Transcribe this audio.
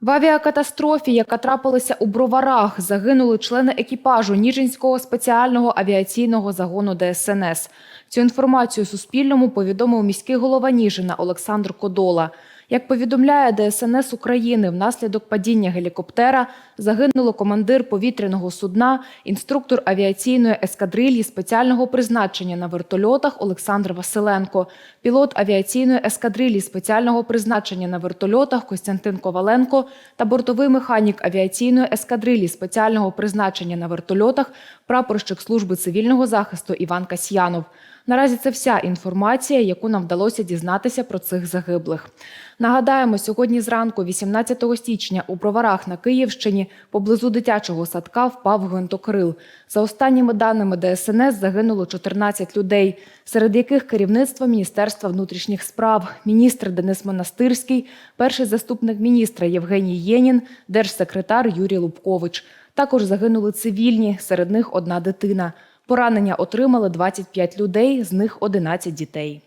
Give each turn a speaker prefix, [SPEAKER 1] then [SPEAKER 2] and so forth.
[SPEAKER 1] В авіакатастрофі, яка трапилася у Броварах, загинули члени екіпажу Ніжинського спеціального авіаційного загону ДСНС. Цю інформацію Суспільному повідомив міський голова Ніжина Олександр Кодола. Як повідомляє ДСНС України, внаслідок падіння гелікоптера загинуло командир повітряного судна, інструктор авіаційної ескадрильї спеціального призначення на вертольотах Олександр Василенко, пілот авіаційної ескадрильї спеціального призначення на вертольотах Костянтин Коваленко та бортовий механік авіаційної ескадрилі спеціального призначення на вертольотах, прапорщик служби цивільного захисту Іван Касьянов. Наразі це вся інформація, яку нам вдалося дізнатися про цих загиблих. Нагадаємо, сьогодні зранку, 18 січня, у Броварах на Київщині поблизу дитячого садка впав гвинтокрил. За останніми даними ДСНС загинуло 14 людей, серед яких керівництво Міністерства внутрішніх справ, міністр Денис Монастирський, перший заступник міністра Євгеній Єнін, держсекретар Юрій Лубкович. Також загинули цивільні, серед них одна дитина. Поранення отримали 25 людей, з них 11 дітей.